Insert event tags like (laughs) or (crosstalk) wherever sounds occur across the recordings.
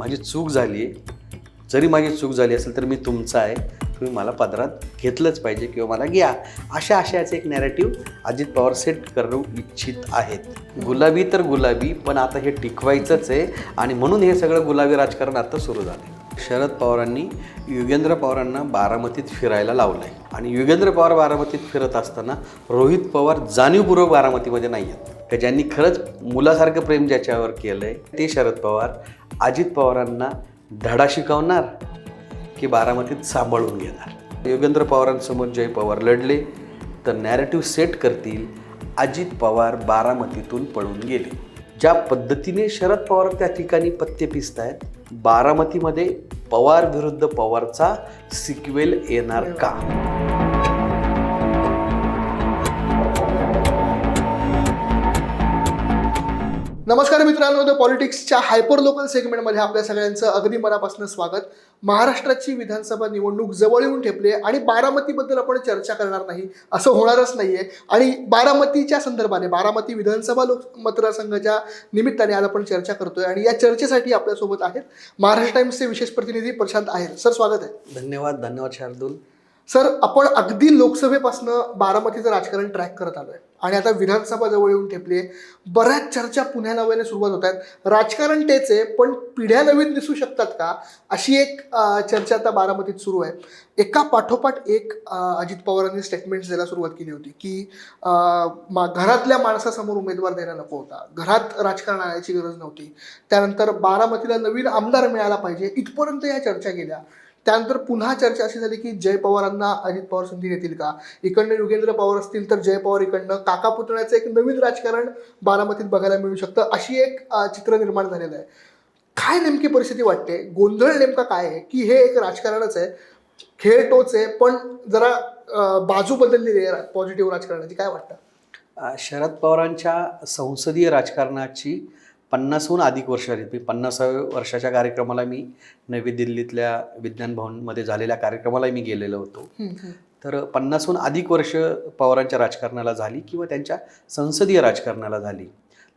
माझी चूक झाली आहे जरी माझी चूक झाली असेल तर मी तुमचा आहे. तुम्ही मला पदरात घेतलंच पाहिजे किंवा मला घ्या. अशा आशयाचे एक नॅरेटिव्ह अजित पवार सेट करू इच्छित आहेत. गुलाबी तर गुलाबी पण आता हे टिकवायचंच आहे आणि म्हणून हे सगळं गुलाबी राजकारण आता सुरू झालं शरद पवारांनी युगेंद्र पवारांना बारामतीत फिरायला लावलं आहे आणि युगेंद्र पवार बारामतीत फिरत असताना रोहित पवार जाणीवपूर्वक बारामतीमध्ये नाही आहेत तर ज्यांनी खरंच मुलासारखं प्रेम ज्याच्यावर केलं आहे ते शरद पवार अजित पवारांना धडा शिकवणार की बारामतीत सांभाळून घेणार? योगेंद्र पवारांसमोर जय पवार लढले तर नॅरेटिव्ह सेट करतील अजित पवार बारामतीतून पळून गेले. ज्या पद्धतीने शरद पवार त्या ठिकाणी पत्ते पिसत आहेत बारामतीमध्ये पवार विरुद्ध पवारचा सिक्वेल येणार का? नमस्कार मित्रांनो द पॉलिटिक्सच्या हायपर लोकल सेगमेंटमध्ये आपल्या सगळ्यांचं अगदी मनापासून स्वागत. महाराष्ट्राची विधानसभा निवडणूक जवळ येऊन ठेपली आहे आणि बारामतीबद्दल आपण चर्चा करणार नाही असं होणारच नाही आहे आणि बारामतीच्या संदर्भाने बारामती विधानसभा लोक मतदारसंघाच्या निमित्ताने आज आपण चर्चा करतोय आणि या चर्चेसाठी आपल्यासोबत आहेत महाराष्ट्र टाइम्सचे विशेष प्रतिनिधी प्रशांत आहेर. सर स्वागत आहे. धन्यवाद धन्यवाद शार्दूल. सर आपण अगदी लोकसभेपासनं बारामतीचं राजकारण ट्रॅक करत आलोय. आणि आता विधानसभा जवळ येऊन ठेपली आहे बऱ्याच चर्चा पुन्हा नव्याने सुरुवात होत आहेत. राजकारण तेच आहे पण पिढ्या नवीन दिसू शकतात का? अशी एक चर्चा आता बारामतीत सुरू आहे. एका पाठोपाठ एक अजित पवारांनी स्टेटमेंट्स द्यायला सुरुवात केली होती की मा- घरातल्या माणसासमोर उमेदवार द्यायला नको होता. घरात राजकारण आणायची गरज नव्हती. त्यानंतर बारामतीला नवीन आमदार मिळाला पाहिजे इथपर्यंत या चर्चा गेल्या त्यानंतर पुन्हा चर्चा अशी झाली की जय पवारांना अजित पवार संधी देतील का? इकडनं योगेंद्र पवार असतील तर जय पवार इकडनं. काका पुतण्याचं एक नवीन राजकारण बारामतीत बघायला मिळू शकतं अशी एक चित्र निर्माण झालेलं आहे. काय नेमकी परिस्थिती वाटते? गोंधळ नेमका काय आहे? की हे एक राजकारणच आहे खेळ टोच आहे पण जरा बाजू बदललेली आहे पॉझिटिव्ह राजकारणाची. काय वाटतं? शरद पवारांच्या संसदीय राजकारणाची पन्नासहून अधिक वर्ष आली मी पन्नासाव्या वर्षाच्या कार्यक्रमाला मी नवी दिल्लीतल्या विज्ञान भवनमध्ये झालेल्या कार्यक्रमाला मी गेलेलो होतो. तर पन्नासहून अधिक वर्ष पवारांच्या राजकारणाला झाली किंवा त्यांच्या संसदीय राजकारणाला झाली.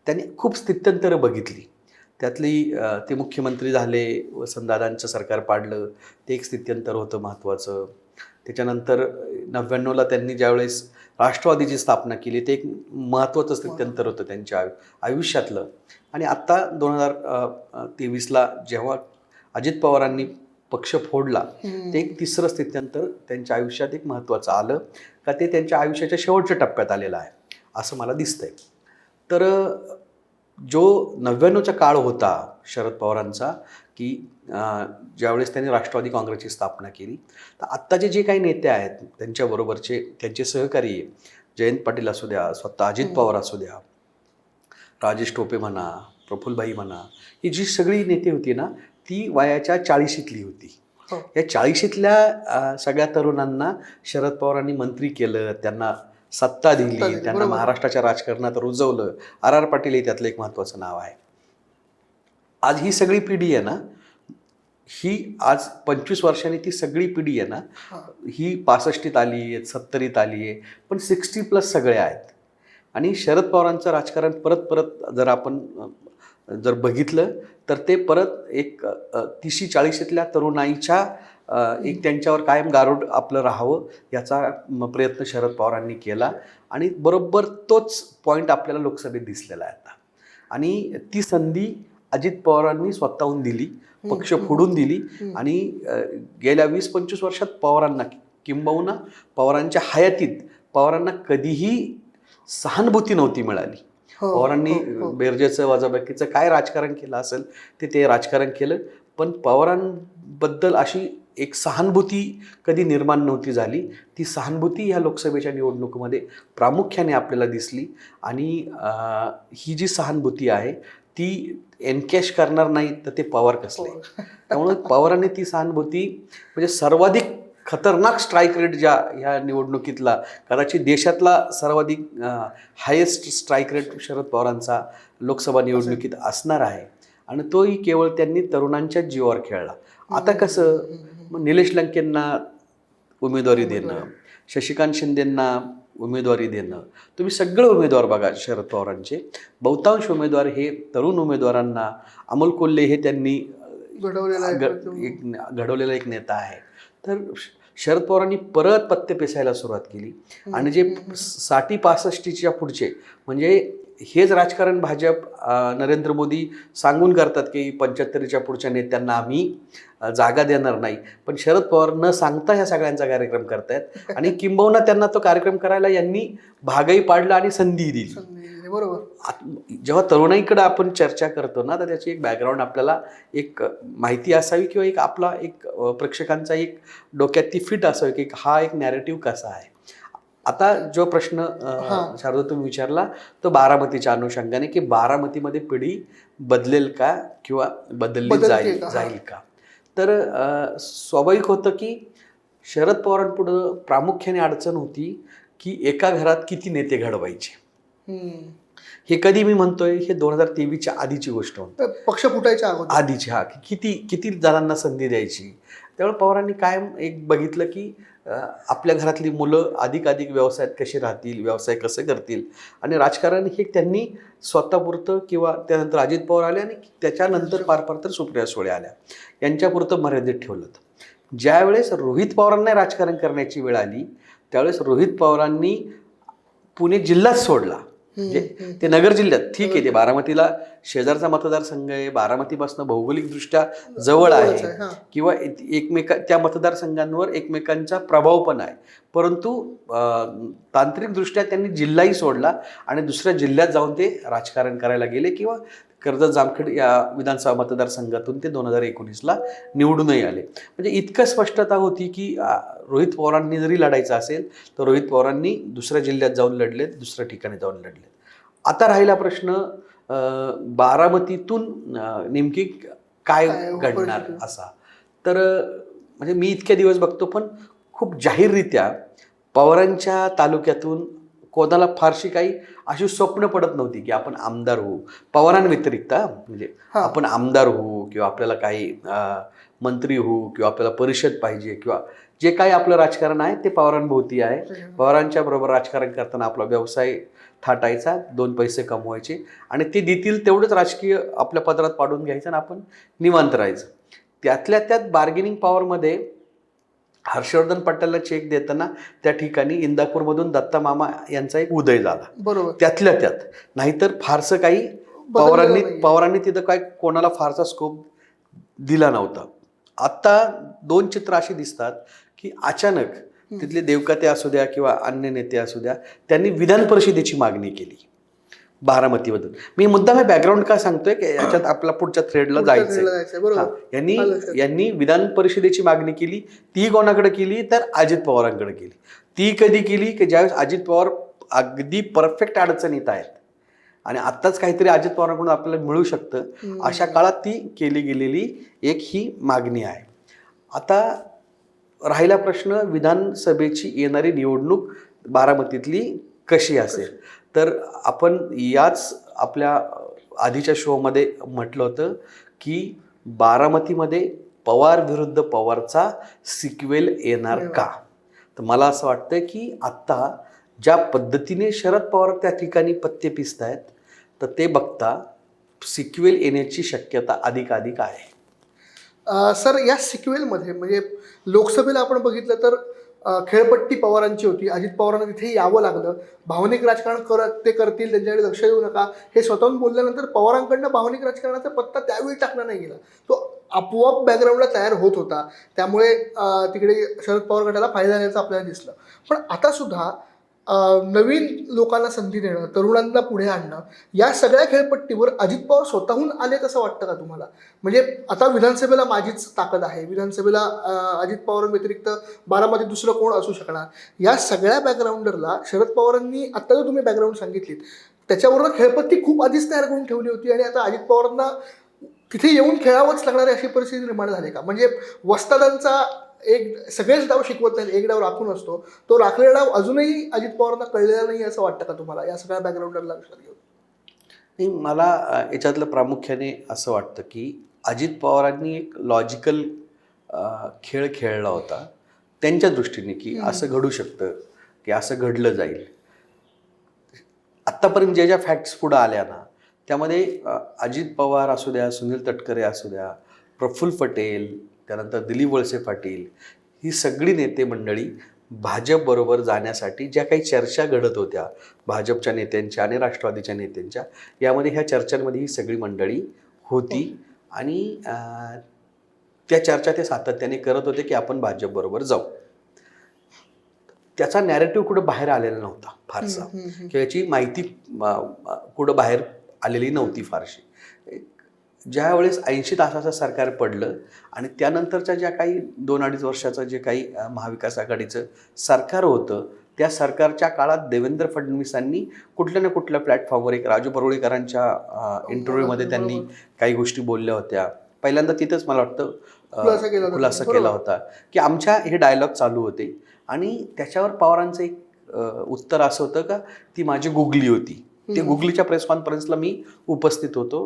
त्यांनी खूप स्थित्यंतरं बघितली. त्यातली ते मुख्यमंत्री झाले वसंतदादांचं सरकार पाडलं. ते एक स्थित्यंतर होतं महत्त्वाचं. त्याच्यानंतर नव्याण्णवला त्यांनी ज्यावेळेस राष्ट्रवादीची स्थापना केली ते एक महत्त्वाचं स्थित्यंतर होतं त्यांच्या आयु आयुष्यातलं. आणि आत्ता दोन हजार तेवीसला जेव्हा अजित पवारांनी पक्ष फोडला ते एक तिसरं स्थित्यंतर त्यांच्या आयुष्यात एक महत्त्वाचं आलं का ते त्यांच्या आयुष्याच्या शेवटच्या टप्प्यात आलेलं आहे असं मला दिसतंय. तर जो नव्याण्णवचा काळ होता शरद पवारांचा की ज्यावेळेस त्यांनी राष्ट्रवादी काँग्रेसची स्थापना केली तर आत्ताचे जे काही नेते आहेत त्यांच्याबरोबरचे त्यांचे सहकारी जयंत पाटील असू द्या स्वतः अजित पवार असू द्या राजेश टोपे म्हणा प्रफुल्लभाई म्हणा ही जी सगळी नेते होती ना ती वयाच्या चाळीशीतली होती. हो. या चाळीशीतल्या सगळ्या तरुणांना शरद पवारांनी मंत्री केलं त्यांना सत्ता दिली त्यांना. महाराष्ट्राच्या राजकारणात रुजवलं. आर आर पाटील हे त्यातलं एक महत्त्वाचं नाव आहे. आज ही सगळी पिढी आहे ना ही आज पंचवीस वर्षांनी ती सगळी पिढी आहे ना हा. पासष्टीत आली आहे सत्तरीत आली आहे पण सिक्स्टी प्लस सगळे आहेत. आणि शरद पवारांचं राजकारण परत परत जर आपण जर बघितलं तर ते परत एक तिशी चाळीशीतल्या तरुणाईच्या एक त्यांच्यावर कायम गारुड आपलं राहावं याचा प्रयत्न शरद पवारांनी केला. आणि बरोबर तोच पॉईंट आपल्याला लोकसभेत दिसलेला आहे आता. आणि ती संधी अजित पवारांनी स्वतःहून दिली पक्ष फोडून दिली आणि गेल्या वीस पंचवीस वर्षात पवारांना किंबहुना पवारांच्या हयातीत पवारांना कधीही सहानुभूती नव्हती मिळाली. हो, पवारांनी हो, हो. बेरजेचं वजाबाकीचं काय राजकारण केलं असेल ते ते राजकारण केलं पण पवारांबद्दल अशी एक सहानुभूती कधी निर्माण नव्हती झाली. ती सहानुभूती ह्या लोकसभेच्या निवडणुकीमध्ये प्रामुख्याने आपल्याला दिसली आणि ही जी सहानुभूती आहे ती एनकॅश करणार नाही तर ते पवार कसले? (laughs) त्यामुळे पवारांनी ती सहानुभूती म्हणजे सर्वाधिक खतरनाक स्ट्राईक रेट ज्या ह्या निवडणुकीतला कदाचित देशातला सर्वाधिक हायेस्ट स्ट्राईक रेट शरद पवारांचा लोकसभा निवडणुकीत असणार आहे. आणि तोही केवळ त्यांनी तरुणांच्या जीवावर खेळला. आता कसं? मग निलेश लंकेंना उमेदवारी देणं. शशिकांत शिंदेंना उमेदवारी देणं. तुम्ही सगळे उमेदवार बघा शरद पवारांचे. बहुतांश उमेदवार हे तरुण उमेदवारांना अमोल कोल्हे हे त्यांनी घडवलेला एक घडवलेला एक नेता आहे. तर शरद पवारांनी परत पत्ते पेसायला सुरुवात केली. आणि जे साठी पासष्टीच्या पुढचे म्हणजे हेच राजकारण भाजप नरेंद्र मोदी सांगून करतात की पंच्याहत्तरीच्या पुढच्या नेत्यांना आम्ही जागा देणार नाही. पण शरद पवार न सांगता ह्या सगळ्यांचा कार्यक्रम करतायत. आणि (laughs) किंबहुना त्यांना तो कार्यक्रम करायला यांनी भागही पाडला आणि संधी दिली बरोबर. जेव्हा तरुणाईकडे आपण चर्चा करतो ना तर त्याची एक बॅकग्राऊंड आपल्याला एक माहिती असावी किंवा एक आपला एक प्रेक्षकांचा एक डोक्यात ती फिट असावी की हा एक नॅरेटिव्ह कसा आहे. आता जो प्रश्न. शारदा तुम्ही विचारला तो बारामतीच्या अनुषंगाने की बारामतीमध्ये पिढी बदलेल का किंवा बदलली जाईल का? जाईल का तर स्वाभाविक होतं की शरद पवारांपुढं प्रामुख्याने अडचण होती की एका घरात किती नेते घडवायचे. हे कधी मी म्हणतोय हे दोन हजार तेवीसच्या आधीची गोष्ट होती पक्ष फुटायच्या आधीची हा की किती किती जणांना संधी द्यायची त्यामुळे पवारांनी कायम एक बघितलं की आपल्या घरातली मुलं अधिक अधिक व्यवसायात कशी राहतील व्यवसाय कसे करतील? आणि राजकारण हे त्यांनी स्वतःपुरतं किंवा त्यानंतर अजित पवार आले आणि त्याच्यानंतर पार पार तर सुप्रिया सुळे आल्या. यांच्यापुरतं मर्यादित ठेवलं ज्यावेळेस रोहित पवारांना राजकारण करण्याची वेळ आली त्यावेळेस रोहित पवारांनी पुणे जिल्हाच सोडला. म्हणजे. ते नगर जिल्ह्यात ठीक आहे ते बारामतीला शेजारचा मतदारसंघ आहे बारामतीपासून भौगोलिकदृष्ट्या जवळ आहे. किंवा एक- एकमेका त्या मतदारसंघांवर एकमेकांचा प्रभाव पण आहे परंतु तांत्रिकदृष्ट्या त्यांनी जिल्हाही सोडला आणि दुसऱ्या जिल्ह्यात जाऊन ते राजकारण करायला गेले किंवा कर्जत जामखेड या विधानसभा मतदारसंघातून ते दोन हजार एकोणीसला निवडूनही आले. म्हणजे इतकं स्पष्टता होती की रोहित पवारांनी जरी लढायचं असेल तर रोहित पवारांनी दुसऱ्या जिल्ह्यात जाऊन लढलेत दुसऱ्या ठिकाणी जाऊन लढलेत. आता राहिला प्रश्न बारामतीतून नेमकी काय घडणार? असा. तर म्हणजे मी इतक्या दिवस बघतो पण खूप जाहीररित्या पवारांच्या तालुक्यातून कोणाला फारशी काही अशी स्वप्न पडत नव्हती की आपण आमदार होऊ. पवारांव्यतिरिक्त म्हणजे. आपण आमदार होऊ किंवा आपल्याला काही मंत्री होऊ किंवा आपल्याला परिषद पाहिजे किंवा जे काही आपलं राजकारण आहे ते पवारांभोवती आहे. पवारांच्या बरोबर राजकारण करताना आपला व्यवसाय थाटायचा दोन पैसे कमवायचे आणि ते देतील तेवढंच राजकीय आपल्या पदरात पाडून घ्यायचं आणि आपण निवांत राहायचं. त्यातल्या त्यात बार्गेनिंग पॉवरमध्ये हर्षवर्धन पटेलला चेक देताना त्या ठिकाणी इंदापूरमधून दत्ता मामा यांचा एक उदय झाला. बरोबर. त्यातल्या त्यात नाहीतर फारसं काही पवारांनी. पवारांनी तिथं काय कोणाला फारसा स्कोप दिला नव्हता. आत्ता दोन चित्र अशी दिसतात की अचानक तिथले देवकते असू द्या किंवा अन्य नेते असू द्या त्यांनी विधान परिषदेची मागणी केली. बारामतीमधून. मी मुद्दा मी बॅकग्राऊंड का सांगतोय? की याच्यात आपला पुढच्या थ्रेडला बरोबर. हा, यांनी. यांनी विधान परिषदेची मागणी केली ती कोणाकडे केली? तर अजित पवारांकडे केली. ती कधी केली? की ज्यावेळेस अजित पवार अगदी परफेक्ट अडचणीत आहेत. आणि आत्ताच काहीतरी अजित पवारांकडून आपल्याला मिळू शकतं. अशा काळात ती केली गेलेली एक ही मागणी आहे. आता राहिला प्रश्न विधानसभेची येणारी निवडणूक बारामतीतली कशी असेल? तर आपण याच आपल्या आधीच्या शोमध्ये म्हटलं होतं की बारामतीमध्ये पवार विरुद्ध पवारचा सिक्वेल येणार का? तर मला असं वाटतं की आत्ता ज्या पद्धतीने शरद पवार त्या ठिकाणी पत्ते पिसत आहेत तर ते बघता सिक्वेल येण्याची शक्यता अधिक अधिक आहे सर या सिक्वेलमध्ये म्हणजे लोकसभेला आपण बघितलं तर खेळपट्टी पवारांची होती. अजित पवारांना तिथे यावं लागलं. भावनिक राजकारण करत ते करतील त्यांच्याकडे लक्ष देऊ नका. हे स्वतःहून बोलल्यानंतर पवारांकडनं भावनिक राजकारणाचा पत्ता त्यावेळी टाकला नाही गेला. तो आपोआप बॅकग्राऊंडला तयार होत होता. त्यामुळे तिकडे शरद पवार गटाला फायदा झाल्याचं आपल्याला दिसलं. पण आता सुद्धा नवीन लोकांना संधी देणं तरुणांना पुढे आणणं या सगळ्या खेळपट्टीवर अजित पवार स्वतःहून आले असं वाटतं का तुम्हाला? म्हणजे आता विधानसभेला माझीच ताकद आहे. विधानसभेला अजित पवारांव्यतिरिक्त बारामध्ये दुसरं कोण असू शकणार? या सगळ्या बॅकग्राऊंडरला शरद पवारांनी आता जो तुम्ही बॅकग्राऊंड सांगितलीत त्याच्याबरोबर खेळपट्टी खूप आधीच तयार करून ठेवली होती आणि आता अजित पवारांना तिथे येऊन खेळावंच लागणारी अशी परिस्थिती निर्माण झाली का? म्हणजे वस्तादांचा एक सगळेच डाव शिकवत नाहीत एक डाव राखून असतो. तो राखलेला डाव अजूनही अजित पवारांना कळलेला नाही असं वाटतं का तुम्हाला? या सगळ्या बॅकग्राऊंडरला लक्षात घेऊन. नाही मला याच्यातलं प्रामुख्याने असं वाटतं की अजित पवारांनी एक लॉजिकल खेळ खेळला होता. त्यांच्या दृष्टीने की असं घडू शकतं की असं घडलं जाईल. आत्तापर्यंत ज्या ज्या फॅक्ट्स पुढं आल्या ना त्यामध्ये अजित पवार असू द्या सुनील तटकरे असू द्या प्रफुल्ल पटेल त्यानंतर दिलीप वळसे पाटील ही सगळी नेते मंडळी भाजपबरोबर जाण्यासाठी ज्या काही चर्चा घडत होत्या भाजपच्या नेत्यांच्या आणि राष्ट्रवादीच्या नेत्यांच्या यामध्ये ह्या चर्चांमध्ये ही सगळी मंडळी होती आणि त्या चर्चा ते सातत्याने करत होते की आपण भाजपबरोबर जाऊ. त्याचा नॅरेटिव्ह कुठं बाहेर आलेला नव्हता फारसा. किंवा याची माहिती कुठं बाहेर आलेली नव्हती फारशी. ज्यावेळेस ऐंशी तासाचं सरकार पडलं आणि त्यानंतरच्या ज्या काही दोन अडीच वर्षाचं जे काही महाविकास आघाडीचं सरकार होतं त्या सरकारच्या काळात देवेंद्र फडणवीसांनी कुठल्या ना कुठल्या प्लॅटफॉर्मवर एक राजू परुळेकरांच्या इंटरव्ह्यूमध्ये त्यांनी. काही गोष्टी बोलल्या होत्या पहिल्यांदा तिथंच मला वाटतं खुलासा केला होता. की आमच्या हे डायलॉग चालू होते आणि त्याच्यावर पवारांचं एक उत्तर असं होतं का ती माझी गुगली होती ते. गुगलीच्या प्रेस कॉन्फरन्सला मी उपस्थित होतो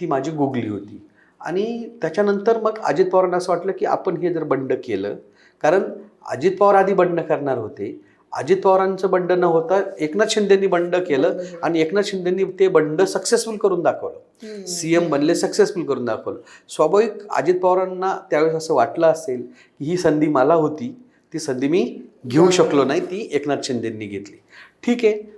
ती माझी गुगली होती. आणि त्याच्यानंतर मग अजित पवारांना असं वाटलं की आपण हे जर बंड केलं कारण अजित पवार आधी बंड करणार होते. अजित पवारांचं बंड न होता एकनाथ शिंदेनी बंड केलं आणि एकनाथ शिंदेनी ते बंड सक्सेसफुल करून दाखवलं. सीएम बनले सक्सेसफुल करून दाखवलं. स्वाभाविक अजित पवारांना त्यावेळेस असं वाटलं असेल की ही संधी मला होती ती संधी मी घेऊ शकलो नाही ती एकनाथ शिंदेंनी घेतली. ठीक आहे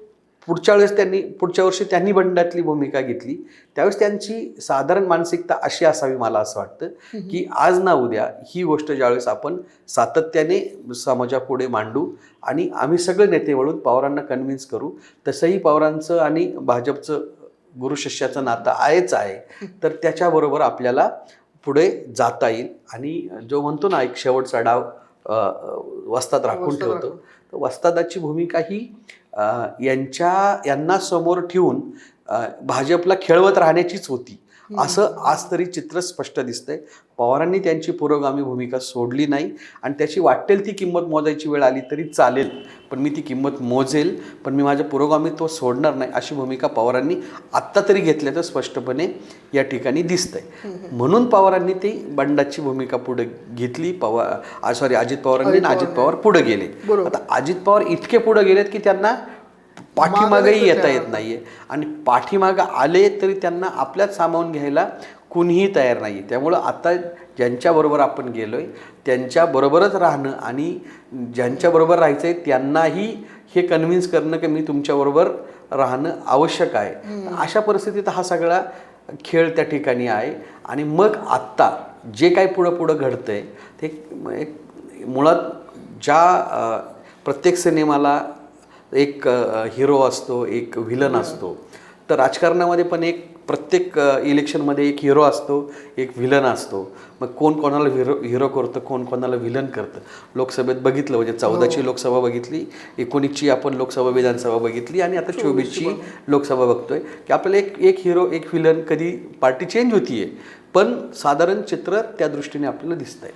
पुढच्या वेळेस त्यांनी पुढच्या वर्षी त्यांनी बंडातली भूमिका घेतली. त्यावेळेस त्यांची साधारण मानसिकता अशी असावी मला असं वाटतं की आज ना उद्या ही गोष्ट ज्यावेळेस आपण सातत्याने समाजापुढे मांडू आणि आम्ही सगळे नेते वळून पवारांना कन्व्हिन्स करू तसंही पवारांचं आणि भाजपचं गुरु शिष्याचं नातं आहेच आहे. तर त्याच्याबरोबर आपल्याला पुढे जाता येईल आणि जो म्हणतो ना एक शेवटचा डाव वस्तात राखून ठेवतो. तर वस्तादाची भूमिका ही यांच्या यांना समोर ठेवून भाजपला खेळवत राहण्याचीच होती. असं आज तरी चित्र स्पष्ट दिसतंय. पवारांनी त्यांची पुरोगामी भूमिका सोडली नाही आणि त्याची वाटेल ती किंमत मोजायची वेळ आली तरी चालेल पण मी ती किंमत मोजेल पण मी माझं पुरोगामित्व सोडणार नाही अशी भूमिका पवारांनी आत्ता तरी घेतल्याचं स्पष्टपणे या ठिकाणी दिसतंय. म्हणून पवारांनी ती बंडाची भूमिका पुढे घेतली पवार सॉरी अजित पवारांनी अजित पवार. पुढे गेले. आता अजित पवार इतके पुढे गेलेत की त्यांना पाठीमागेही येता येत नाहीये. आणि पाठीमागं आले तरी त्यांना आपल्यात सामावून घ्यायला कुणीही तयार नाही त्यामुळं आता ज्यांच्याबरोबर आपण गेलोय त्यांच्याबरोबरच राहणं आणि ज्यांच्याबरोबर राहायचं आहे त्यांनाही हे कन्व्हिन्स करणं की मी तुमच्याबरोबर राहणं आवश्यक आहे. अशा परिस्थितीत हा सगळा खेळ त्या ठिकाणी आहे. आणि मग आत्ता जे काही पुढं पुढं घडतंय ते एक मुळात ज्या प्रत्येक सिनेमाला एक हिरो असतो एक व्हिलन असतो. तर राजकारणामध्ये पण एक प्रत्येक इलेक्शनमध्ये एक हिरो असतो एक व्हिलन असतो. मग कोण कोणाला हिरो हिरो करतं कोण कोणाला व्हिलन करतं? लोकसभेत बघितलं म्हणजे चौदाची लोकसभा बघितली एकोणीसची आपण लोकसभा विधानसभा बघितली आणि आता चोवीसची लोकसभा बघतोय. की आपल्याला एक एक हिरो एक व्हिलन कधी पार्टी चेंज होतीये. पण साधारण चित्र त्या दृष्टीने आपल्याला दिसतंय.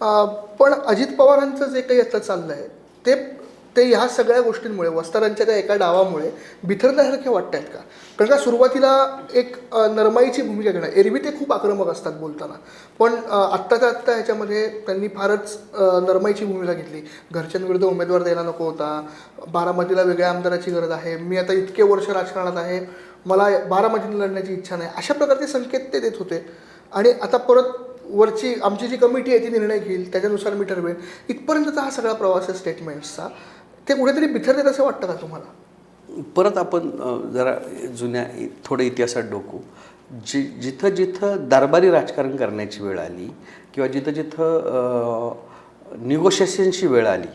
अं, पण अजित पवारांचं जे काही आता चाललंय ते ते ह्या सगळ्या गोष्टींमुळे वस्तारांच्या त्या एका डावामुळे बिथरल्यासारखे वाटत आहेत का? कारण का सुरुवातीला एक नरमाईची भूमिका घेणं एरवी ते खूप आक्रमक असतात बोलताना. पण आत्ताच्या आत्ता ह्याच्यामध्ये त्यांनी फारच नरमाईची भूमिका घेतली. घरच्यांविरुद्ध उमेदवार द्यायला नको होता. बारामतीला वेगळ्या आमदाराची गरज आहे. मी आता इतके वर्ष राजकारणात आहे. मला बारामतीने लढण्याची इच्छा नाही. अशा प्रकारचे संकेत ते देत होते. आणि आता परत वरची आमची जी कमिटी आहे ती निर्णय घेईल. त्याच्यानुसार मी ठरवेन. इथपर्यंतचा हा सगळा प्रवास आहे स्टेटमेंट्सचा ते कुठेतरी बिथरलेत असं वाटतं का तुम्हाला? परत आपण जरा जुन्या थोडं इतिहासात डोकू. जि जिथं जिथं दरबारी राजकारण करण्याची वेळ आली किंवा जिथं जिथं निगोशिएशनची वेळ आली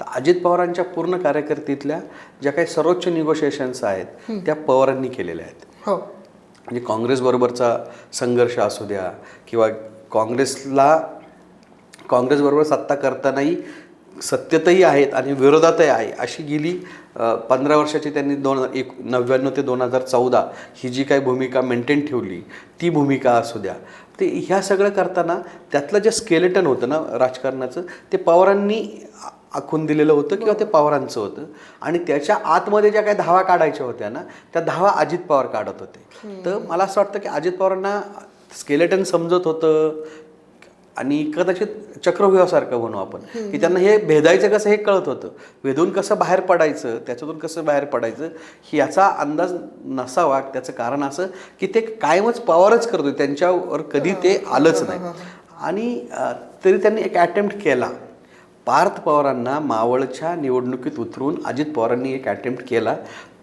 तर अजित पवारांच्या पूर्ण कारकिर्दीतल्या ज्या काही सर्वोच्च निगोशिएशन्स आहेत त्या पवारांनी केलेल्या आहेत. हो. म्हणजे काँग्रेसबरोबरचा संघर्ष असू द्या किंवा काँग्रेसला काँग्रेसबरोबर सत्ता करतानाही सत्यतही आहेत आणि विरोधातही आहे. अशी गेली पंधरा वर्षाची त्यांनी दोन एक नव्याण्णव ते दोन हजार चौदा ही जी काही भूमिका मेंटेन ठेवली ती भूमिका असू द्या. ते ह्या सगळं करताना त्यातलं जे स्केलेटन होतं ना राजकारणाचं ते पवारांनी आखून दिलेलं होतं किंवा ते पवारांचं होतं. आणि त्याच्या आतमध्ये ज्या काही धावा काढायच्या होत्या ना त्या धावा अजित पवार काढत होते. तर मला असं वाटतं की अजित पवारांना स्केलेटन समजत होतं आणि कदाचित चक्रव्यूहासारखं म्हणू आपण की त्यांना हे भेदायचं कसं हे कळत होतं. भेदून कसं बाहेर पडायचं त्याच्यातून कसं बाहेर पडायचं याचा अंदाज नसावा. त्याचं कारण असं की ते कायमच पवारच करतो त्यांच्यावर कधी ते आलंच नाही. आणि तरी त्यांनी एक अटेम्प्ट केला. पार्थ पवारांना मावळच्या निवडणुकीत उतरून अजित पवारांनी एक अटेम्प्ट केला.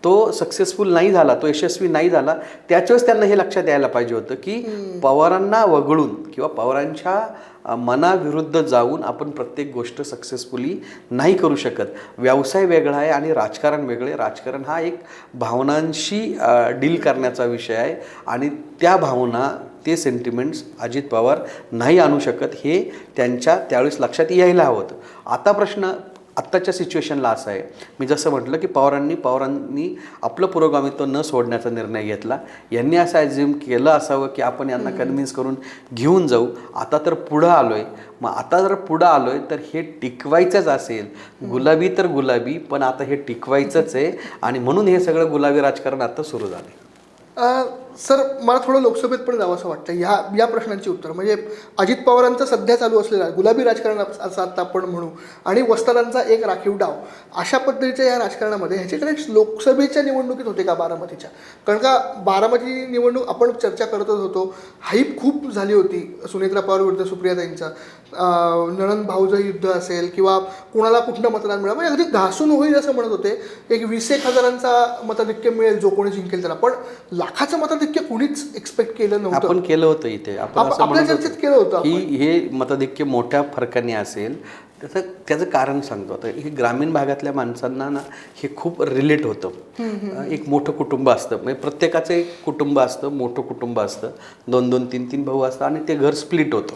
तो सक्सेसफुल नाही झाला तो यशस्वी नाही झाला त्याच्याच त्यांना हे लक्षात यायला पाहिजे होतं की पवारांना वगळून किंवा पवारांच्या मनाविरुद्ध जाऊन आपण प्रत्येक गोष्ट सक्सेसफुली नाही करू शकत. व्यवसाय वेगळा आहे आणि राजकारण वेगळे राजकारण हा एक भावनांशी डील करण्याचा विषय आहे आणि त्या भावना ते सेंटिमेंट्स अजित पवार नाही आणू शकत हे त्यांच्या त्यावेळेस लक्षात यायला हवं आता प्रश्न आत्ताच्या सिच्युएशनला असा आहे. मी जसं म्हटलं की पवारांनी पवारांनी आपलं पुरोगामित्व न सोडण्याचा निर्णय घेतला. यांनी असं ॲझ्युम केलं असावं की आपण यांना कन्व्हिन्स करून घेऊन जाऊ. आता तर पुढं आलो आहे मग आता जर पुढं आलो आहे तर हे टिकवायचंच असेल. गुलाबी तर गुलाबी पण आता हे टिकवायचंच आहे. आणि म्हणून हे सगळं गुलाबी राजकारण आता सुरू झालं सर मला थोडं लोकसभेत पण जावं असं वाटतं ह्या या प्रश्नांची उत्तर. म्हणजे अजित पवारांचं सध्या चालू असलेला गुलाबी राजकारण असं आता आपण म्हणू आणि वस्तादांचा एक राखीव डाव अशा पद्धतीच्या या राजकारणामध्ये ह्याचे कनेक्ट लोकसभेच्या निवडणुकीत होते का बारामतीच्या? कारण का बारामती निवडणूक आपण चर्चा करतच होतो. हाईप खूप झाली होती सुनेत्रा पवार विरुद्ध सुप्रियाताईंचा. अं, नणंद भाऊचं युद्ध असेल किंवा कुणाला कुठलं मतदान मिळेल. म्हणजे अगदी घासून होईल असं म्हणत होते. एक वीस एक हजारांचा मताधिक्य मिळेल जो कोणी जिंकेल त्याला. पण लाखाचं मताधिक्य कुणीच एक्सपेक्ट केलं नव्हतं. आपण केलं होतं इथे. आपण असं आपल्या म्हणत चर्चेत केलं होतं की हे मतधिक्य मोठ्या फरकाने असेल त्याचं त्याचं कारण सांगतो आता. हे ग्रामीण भागातल्या माणसांना ना हे खूप रिलेट होतं. एक मोठं कुटुंब असतं. म्हणजे प्रत्येकाचं एक कुटुंब असतं मोठं कुटुंब असतं. दोन दोन तीन तीन भाऊ असतं आणि ते घर स्प्लिट होतं.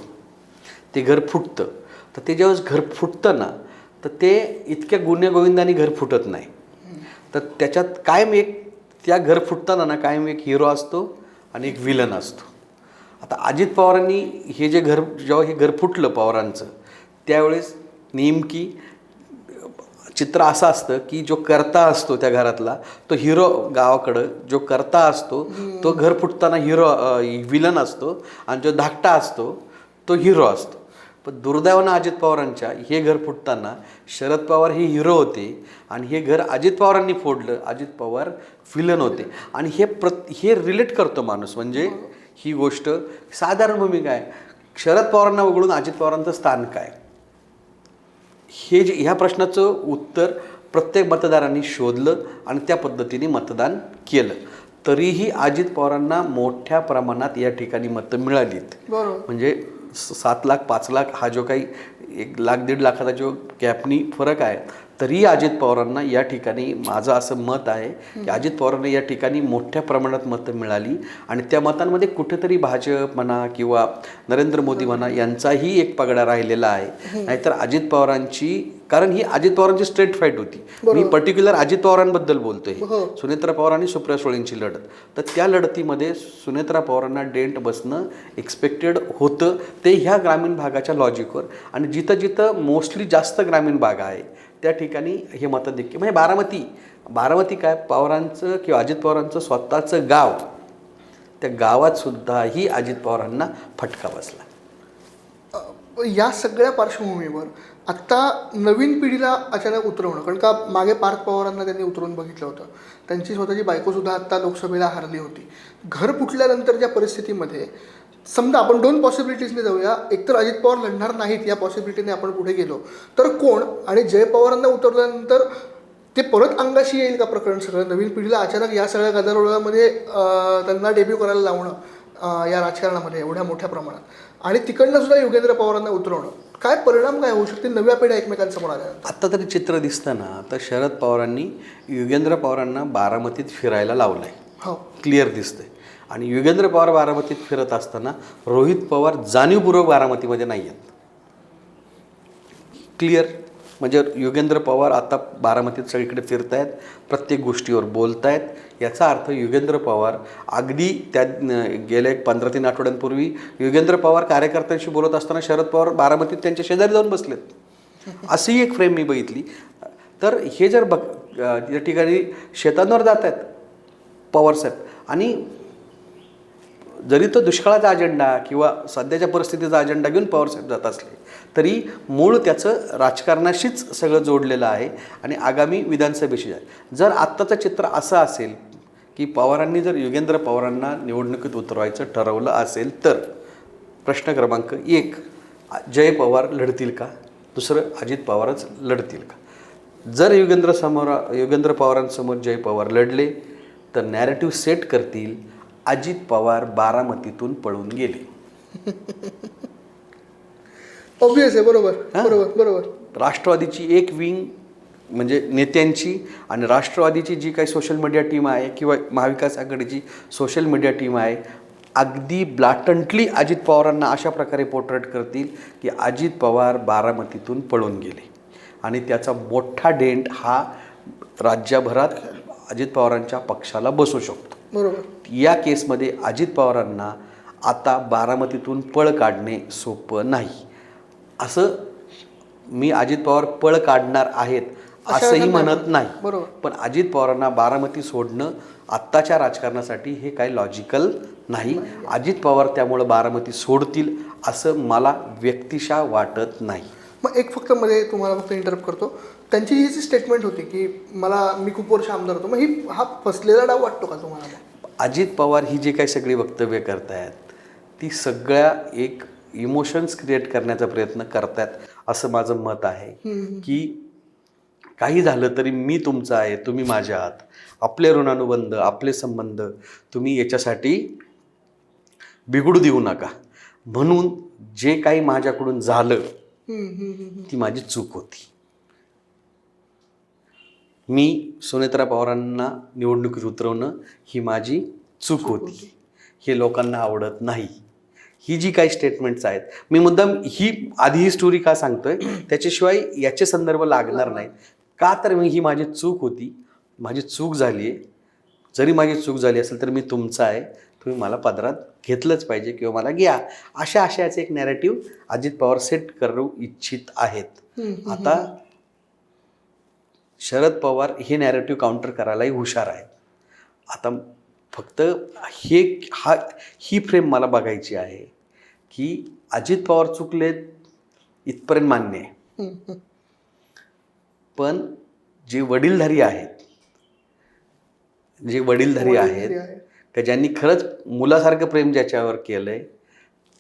ते घर फुटतं. तर ते ज्यावेळेस घर फुटतं ना तर ते इतक्या गुन्हेगोविंदाने घर फुटत नाही. तर त्याच्यात कायम एक त्या घर फुटताना ना कायम एक हिरो असतो आणि एक विलन असतो. आता अजित पवारांनी हे जे घर जेव्हा हे घर फुटलं पवारांचं त्यावेळेस नेमकी चित्र असं असतं की जो करता असतो त्या घरातला तो हिरो गावाकडं जो करता असतो तो घर फुटताना हिरो विलन असतो आणि जो धाकटा असतो तो हिरो असतो. पण दुर्दैवानं अजित पवारांच्या हे घर फुटताना शरद पवार हे हिरो होते आणि हे घर अजित पवारांनी फोडलं अजित पवार विलन होते. आणि हे प्र हे रिलेट करतो माणूस. म्हणजे ही गोष्ट साधारण भूमिका आहे. शरद पवारांना वगळून अजित पवारांचं स्थान काय? हे जे ह्या प्रश्नाचं उत्तर प्रत्येक मतदारांनी शोधलं आणि त्या पद्धतीने मतदान केलं. तरीही अजित पवारांना मोठ्या प्रमाणात या ठिकाणी मतं मिळालीत. बरोबर. म्हणजे सात लाख पाच लाख हा जो काही एक लाख दीड लाखाचा जो गॅपनी फरक आहे तरी अजित पवारांना या ठिकाणी माझं असं मत आहे की अजित पवारांना या ठिकाणी मोठ्या प्रमाणात मतं मिळाली आणि त्या मतांमध्ये कुठेतरी भाजप म्हणा किंवा नरेंद्र मोदी म्हणा यांचाही एक पगडा राहिलेला आहे. नाहीतर अजित पवारांची कारण ही अजित पवारांची स्ट्रेट फाईट होती. मी पर्टिक्युलर अजित पवारांबद्दल बोलतोय. हो. सुनेत्रा पवार आणि सुप्रिया सुळेंची लढत. तर त्या लढतीमध्ये सुनेत्रा पवारांना डेंट बसणं एक्सपेक्टेड होतं. ते ह्या ग्रामीण भागाच्या लॉजिकवर आणि जिथं जिथं मोस्टली जास्त ग्रामीण भाग आहे त्या ठिकाणी हे मतधिक्य म्हणजे बारामती बारामती काय पवारांचं किंवा अजित पवारांचं स्वतःचं गाव त्या गावात सुद्धाही अजित पवारांना फटका बसला. या सगळ्या पार्श्वभूमीवर आत्ता नवीन पिढीला अचानक उतरवणं कारण का मागे पार्थ पवारांना त्यांनी उतरवून बघितलं होतं. त्यांची स्वतःची बायकोसुद्धा आत्ता लोकसभेला हारली होती. घर फुटल्यानंतरच्या परिस्थितीमध्ये समजा आपण दोन पॉसिबिलिटीजने जाऊया एकतर अजित पवार लढणार नाहीत या पॉसिबिलिटीने आपण पुढे गेलो. तर कोण? आणि जय पवारांना उतरल्यानंतर ते परत अंगाशी येईल का प्रकरण सगळं? नवीन पिढीला अचानक या सगळ्या गदारोळामध्ये त्यांना डेब्यू करायला लावणं या राजकारणामध्ये एवढ्या मोठ्या प्रमाणात. आणि तिकडनं सुद्धा योगेंद्र पवारांना उतरवणं. काय परिणाम काय होऊ शकते नव्या पिढ्या एकमेकांसमोर आल्यानंतर आत्ता तरी चित्र दिसतं ना तर शरद पवारांनी युगेंद्र पवारांना बारामतीत फिरायला लावलं आहे हो. क्लिअर दिसतंय. आणि युगेंद्र पवार बारामतीत फिरत असताना रोहित पवार जाणीवपूर्वक बारामतीमध्ये नाही आहेत क्लिअर? म्हणजे युगेंद्र पवार आता बारामतीत सगळीकडे फिरत आहेत प्रत्येक गोष्टीवर बोलत आहेत याचा अर्थ युगेंद्र पवार अगदी त्या गेल्या एक पंधरा तीन आठवड्यांपूर्वी युगेंद्र पवार कार्यकर्त्यांशी बोलत असताना शरद पवार बारामतीत त्यांच्या शेजारी जाऊन बसलेत. अशी एक फ्रेम मी बघितली. तर हे जर बघ या ठिकाणी शेतांवर जात आहेत पवार साहेब. आणि जरी तो दुष्काळाचा अजेंडा किंवा सध्याच्या परिस्थितीचा अजेंडा घेऊन पवारसाहेब जात असले तरी मूळ त्याचं राजकारणाशीच सगळं जोडलेलं आहे आणि आगामी विधानसभेशी आहे जर आत्ताचं चित्र असं असेल की पवारांनी जर योगेंद्र पवारांना निवडणुकीत उतरवायचं ठरवलं असेल तर प्रश्न क्रमांक एक जय पवार लढतील का? दुसरं अजित पवारच लढतील का? जर योगेंद्र समोर योगेंद्र पवारांसमोर जय पवार लढले तर नॅरेटिव्ह सेट करतील अजित पवार बारामतीतून पळून गेले. ऑब्विस आहे बरोबर बरोबर बरोबर. राष्ट्रवादीची एक विंग म्हणजे नेत्यांची आणि राष्ट्रवादीची जी काही सोशल मीडिया टीम आहे किंवा महाविकास आघाडीची सोशल मीडिया टीम आहे अगदी ब्लाटंटली अजित पवारांना अशा प्रकारे पोर्ट्रेट करतील की अजित पवार बारामतीतून पळून गेले. आणि त्याचा मोठा डेंट हा राज्यभरात अजित पवारांच्या पक्षाला बसू शकतो. बरोबर. या केसमध्ये अजित पवारांना आता बारामतीतून पळ काढणे सोपं नाही. असं मी अजित पवार पळ काढणार आहेत असंही म्हणत नाही. बरोबर. पण अजित पवारांना बारामती सोडणं आत्ताच्या राजकारणासाठी हे काही लॉजिकल नाही. अजित पवार त्यामुळं बारामती सोडतील असं मला व्यक्तिशा वाटत नाही. मग एक फक्त मध्ये तुम्हाला फक्त इंटरप्ट करतो. त्यांची ही जी स्टेटमेंट होती की मला मी खूप वर्ष आमदार होतो मग ही हा फसलेला डाव वाटतो का तुम्हाला? अजित पवार ही जी काही सगळी वक्तव्य करतायत ती सगळ्या एक इमोशन्स क्रिएट करण्याचा प्रयत्न करतायत असं माझं मत आहे. की काही झालं तरी मी तुमचा आहे तुम्ही माझ्या आहात. आपले ऋणानुबंध आपले संबंध तुम्ही याच्यासाठी बिघडू देऊ नका. म्हणून जे काही माझ्याकडून झालं. ती माझी चूक होती. मी सुनेत्रा पवारांना निवडणुकीत उतरवणं ही माझी चूक होती. हे लोकांना आवडत नाही. ही जी काही स्टेटमेंट्स आहेत मी मुद्दाम ही आधी ही स्टोरी का सांगतोय? त्याच्याशिवाय याचे संदर्भ लागणार नाहीत. का तर मी ही माझी चूक होती. माझी चूक झाली आहे. जरी माझी चूक झाली असेल तर मी तुमचा आहे. तुम्ही मला पदरात घेतलंच पाहिजे किंवा मला घ्या. अशा आशयाचे एक नॅरेटिव्ह अजित पवार सेट करू इच्छित आहेत. आता शरद पवार हे नॅरेटिव्ह काउंटर करायलाही हुशार आहेत आता फक्त हे हा ही फ्रेम मला बघायची आहे की अजित पवार चुकलेत इथपर्यंत मान्य आहे. पण जे वडीलधारी आहेत जे वडीलधारी आहेत आहे. का ज्यांनी खरंच मुलासारखं प्रेम ज्याच्यावर केलं आहे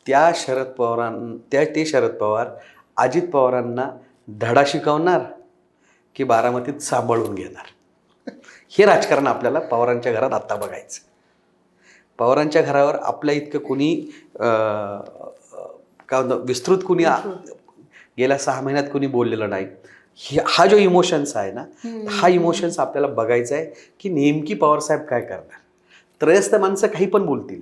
त्या शरद पवारां त्या ते शरद पवार अजित पवारांना धडा शिकवणार की बारामतीत सांभाळून घेणार. हे राजकारण आपल्याला पवारांच्या घरात आत्ता बघायचं. पवारांच्या घरावर आपल्या इतकं कोणी काय म्हणतो विस्तृत कुणी गेल्या सहा महिन्यात कोणी बोललेलं नाही. हे- हा जो इमोशन्स आहे ना हा इमोशन्स आपल्याला बघायचा आहे की नेमकी पवारसाहेब काय करणार. त्रयस्थ माणसं काही पण बोलतील.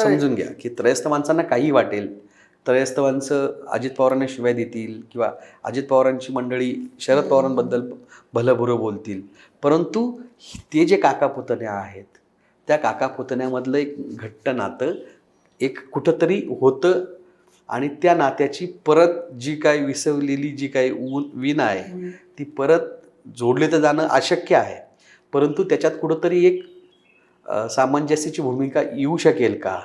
समजून घ्या की त्रयस्थ माणसांना काही वाटेल. त्रयस्थ माणसं अजित पवारांना शिवाय देतील किंवा अजित पवारांची मंडळी शरद पवारांबद्दल भलं बुरं बोलतील. परंतु ते जे काका पुतणे आहेत त्या काका पुतण्यामधलं एक घट्ट नातं एक कुठंतरी होतं आणि त्या नात्याची परत जी काय विसवलेली जी काही ऊन विण आहे ती परत जोडले तर जाणं अशक्य आहे. परंतु त्याच्यात कुठंतरी एक सामंजस्याची भूमिका येऊ शकेल का?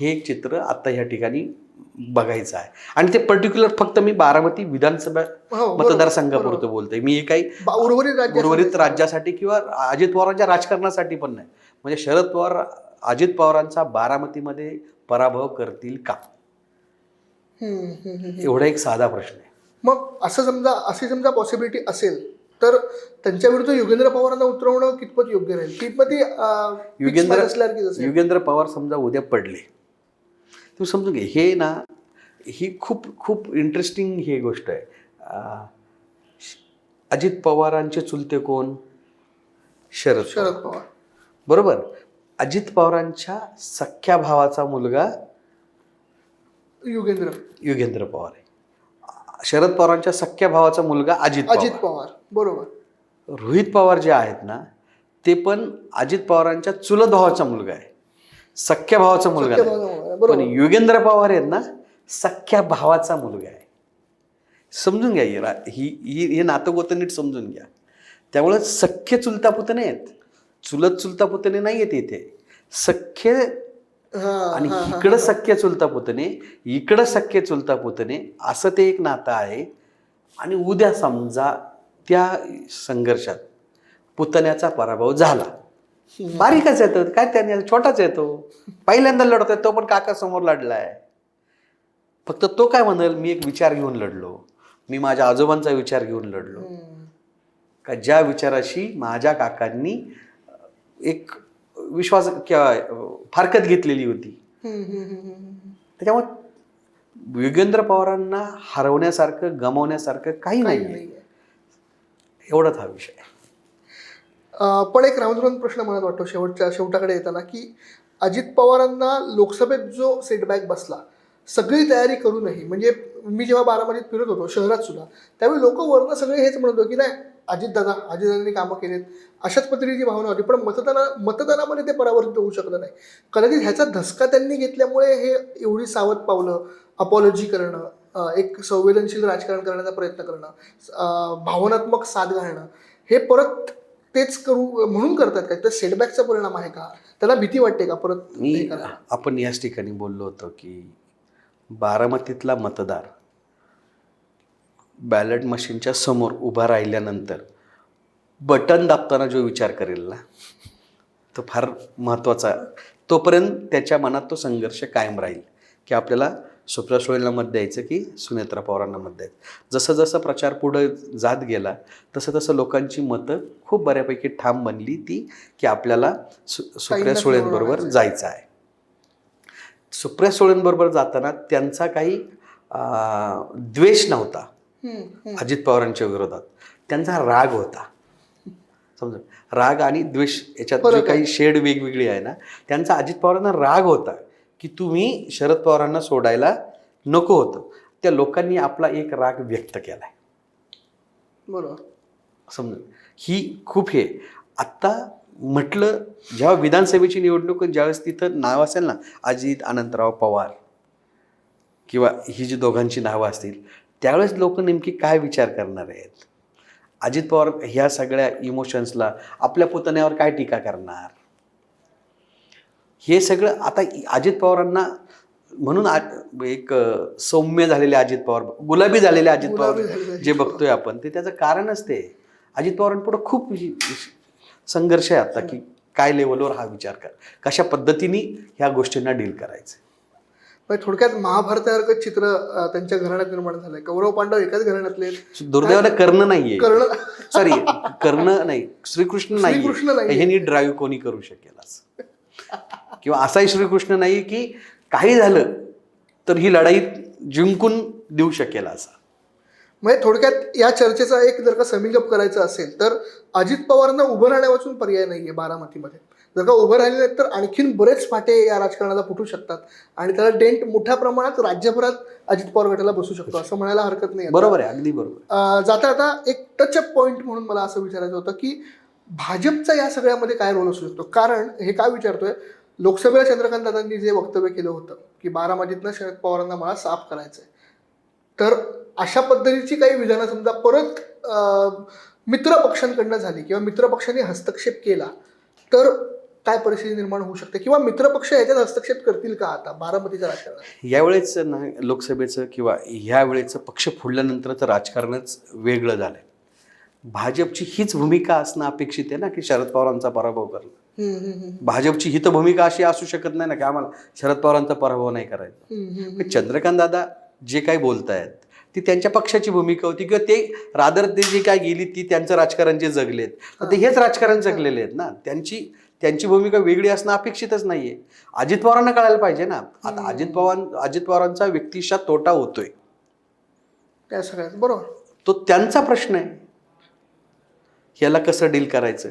हे एक चित्र आत्ता ह्या ठिकाणी बघायचं आहे. आणि ते पर्टिक्युलर फक्त मी बारामती विधानसभा हो, मतदारसंघापुरतं बोलतोय. मी हे काही उर्वरित उर्वरित राज्यासाठी किंवा अजित पवारांच्या राजकारणासाठी पण नाही. म्हणजे शरद पवार अजित पवारांचा बारामतीमध्ये पराभव करतील का? एवढा एक साधा प्रश्न आहे. मग असं समजा अशी समजा पॉसिबिलिटी असेल तर त्यांच्या विरुद्ध योगेंद्र पवारांना उतरवणं कितपत योग्य राहील? कितपत युगेंद्र युगेंद्र पवार समजा उद्या पडले तुम्ही समजून घे. हे ना ही खूप खूप इंटरेस्टिंग ही गोष्ट आहे. अजित पवारांचे चुलते कोण? शरद. शरद पवार. बरोबर. अजित पवारांच्या सख्या भावाचा मुलगा युगेंद्र. युगेंद्र पवार आहे. शरद पवारांच्या सख्या भावाचा मुलगा अजित अजित पवार पवार. बरोबर. रोहित पवार जे आहेत ना ते पण अजित पवारांच्या चुलत भावाचा मुलगा आहे. सख्या भावाचा मुलगा सख्या नाही. भावाचा मुलगा, पण बरोबर. युगेंद्र पवार आहेत ना सख्या भावाचा मुलगा आहे. समजून घ्या ही रा- ही ही हे नातं गोतं नीट समजून घ्या. त्यामुळे सख्य चुलता पुतणे आहेत चुलत चुलता पुतणे नाही आहेत इथे. सख्य हा, आणि हा, हा, इकडं सख्य चुलता पुतणे इकडं सख्य चुलता पुतणे असं ते एक नातं आहे. आणि उद्या समजा त्या संघर्षात पुतण्याचा पराभव झाला. बारीकच येतो काय त्याने छोटाच येतो पहिल्यांदा लढतोय तो पण काका समोर लढलाय फक्त तो काय म्हणेल मी एक विचार घेऊन लढलो मी माझ्या आजोबांचा विचार घेऊन लढलो. का ज्या विचाराशी माझ्या काकांनी एक विश्वास किंवा फारकत घेतलेली होती. त्याच्यामुळे योगेंद्र पवारांना हरवण्यासारखं गमावण्यासारखं काही नाही. एवढाच हा विषय पण एक राऊंड प्रश्न मला वाटतो शेवटच्या शेवटाकडे येताना की अजित पवारांना लोकसभेत जो सेटबॅक बसला सगळी तयारी करूनही म्हणजे मी जेव्हा बारामतीत फिरत होतो शहरात सुद्धा त्यावेळी लोक वरनं सगळे हेच म्हणत की नाही अजितदादा अजितदादांनी कामं केलीत. अशाच पद्धतीची भावना होती पण मतदाना मतदानामध्ये ते परावर्तित होऊ शकलं नाही. कदाचित ह्याचा धसका त्यांनी घेतल्यामुळे हे एवढी सावध पावलं अपॉलॉजी करणं एक संवेदनशील राजकारण करण्याचा प्रयत्न करणं भावनात्मक साथ घालणं हे परत तेच करू म्हणून करतात का? तर सेटबॅकचा परिणाम आहे का? त्याला भीती वाटते का परत मी? आपण याच ठिकाणी बोललो होतो की बारामतीतला मतदार बॅलेट मशीनच्या समोर उभा राहिल्यानंतर बटन दाबताना जो विचार करेल ना तो फार महत्त्वाचा तोपर्यंत त्याच्या मनात तो संघर्ष कायम राहील की आपल्याला सुप्रिया सुळेंना मत द्यायचं की सुनेत्रा पवारांना मत द्यायचं. जसं जसं प्रचार पुढं जात गेला तसं तसं लोकांची मतं खूप बऱ्यापैकी ठाम बनली ती की आपल्याला सु सुप्रिया सुळेंबरोबर जायचं आहे. सुप्रिया सुळेंबरोबर जाताना त्यांचा काही द्वेष नव्हता. अजित पवारांच्या विरोधात. त्यांचा राग होता. समजा राग आणि द्वेष याच्यात. काही शेड वेगवेगळी आहे ना त्यांचा अजित पवारांना राग होता. की तुम्ही शरद पवारांना सोडायला नको होतं. त्या लोकांनी आपला एक राग व्यक्त केलाय. बरोबर. समजा ही खूप हे. आत्ता म्हटलं जेव्हा विधानसभेची निवडणूक ज्यावेळेस तिथं नाव असेल ना अजित अनंतराव पवार किंवा ही जी दोघांची नावं असतील त्यावेळेस लोक नेमकी काय विचार करणार आहेत? अजित पवार ह्या सगळ्या इमोशन्सला आपल्या पुतण्यावर काय टीका करणार? हे सगळं आता अजित पवारांना म्हणून एक सौम्य झालेले अजित पवार गुलाबी झालेले अजित पवार जे. बघतोय आपण ते त्याचं कारणच ते. अजित पवारांपुढं खूप संघर्ष आहे आता की काय लेवलवर हा विचार कर. कशा पद्धतीने ह्या गोष्टींना डील करायचं? थोडक्यात महाभारतासारखं चित्र त्यांच्या घराण्यात निर्माण झालंय. कौरव पांडव एकाच घराण्यातले. दुर्दैवाला कर्ण नाहीये. कर्ण? सॉरी कर्ण नाही. श्रीकृष्ण नाही. ह्यांनी ड्राईव्ह कोणी करू शकेल असं. किंवा असाही श्रीकृष्ण नाही की काही झालं तर ही लढाई जिंकून देऊ शकेल असा. म्हणजे थोडक्यात या चर्चेचा एक जर का समिंगअप करायचं असेल तर अजित पवारांना उभं राहण्यापासून पर्याय नाहीये बारामतीमध्ये. जर का उभं राहिले तर आणखीन बरेच फाटे या राजकारणाला फुटू शकतात आणि त्याला डेंट मोठ्या प्रमाणात राज्यभरात अजित पवार गटाला बसू शकतो असं म्हणायला हरकत नाही. बरोबर आहे अगदी बरोबर. जाता आता एक टच अप पॉईंट म्हणून मला असं विचारायचं होतं की भाजपचा या सगळ्यामध्ये काय रोल असू शकतो? कारण हे काय विचारतोय? लोकसभेला चंद्रकांत दादांनी जे वक्तव्य केलं होतं की बारामतीतनं शरद पवारांना मला साफ करायचं आहे तर अशा पद्धतीची काही विधानं समजा परत मित्र पक्षांकडनं झाली किंवा मित्र पक्षांनी हस्तक्षेप केला तर काय परिस्थिती निर्माण होऊ शकते? किंवा मित्रपक्ष याच्यात हस्तक्षेप करतील का आता बारामतीच्या राजकारणात? यावेळेच ना लोकसभेचं किंवा ह्या वेळेचं पक्ष फोडल्यानंतरचं राजकारणच वेगळं झालंय. भाजपची हीच भूमिका असणं अपेक्षित आहे ना की शरद पवारांचा पराभव करणं? भाजपची हित भूमिका अशी असू शकत नाही ना की आम्हाला शरद पवारांचा पराभव नाही करायचा. चंद्रकांत दादा जे काही बोलतायत ती त्यांच्या पक्षाची भूमिका होती किंवा ते रादर ते जे काय गेली ती त्यांचं राजकारण जे जगलेत ते हेच राजकारण जगलेले आहेत ना. त्यांची त्यांची भूमिका वेगळी असणं अपेक्षितच नाहीये. अजित पवारांना कळायला पाहिजे ना. आता अजित पवार अजित पवारांचा व्यक्तिशा तोटा होतोय. त्या सगळ्यात बरोबर. तो त्यांचा प्रश्न आहे. याला कसं डील करायचं?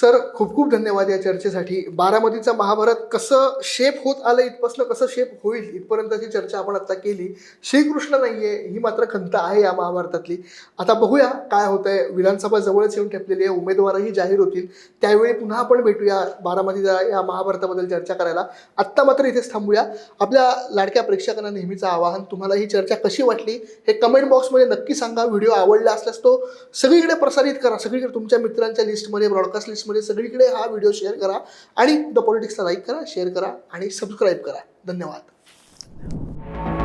सर खूप खूप धन्यवाद या चर्चेसाठी. बारामतीचं महाभारत कसं शेप होत आलं इथपासनं कसं शेप होईल इथपर्यंतची चर्चा आपण आता केली. श्रीकृष्ण नाही आहे ही मात्र खंत आहे या महाभारतातली. आता बघूया काय होतंय. विधानसभा जवळच येऊन ठेपलेली आहे उमेदवारही जाहीर होतील. त्यावेळी पुन्हा आपण भेटूया बारामतीचा या महाभारताबद्दल चर्चा करायला. आत्ता मात्र इथेच थांबूया. आपल्या लाडक्या प्रेक्षकांना नेहमीचं आवाहन तुम्हाला ही चर्चा कशी वाटली हे कमेंट बॉक्समध्ये नक्की सांगा. व्हिडिओ आवडला असल्यास तो सगळीकडे प्रसारित करा. सगळीकडे तुमच्या मित्रांच्या लिस्टमध्ये ब्रॉडकास्ट लिस्ट पॉलिटिक्समध्ये सगळीकडे हा व्हिडिओ शेअर करा आणि द पॉलिटिक्सला लाईक करा शेअर करा आणि सबस्क्राईब करा. धन्यवाद.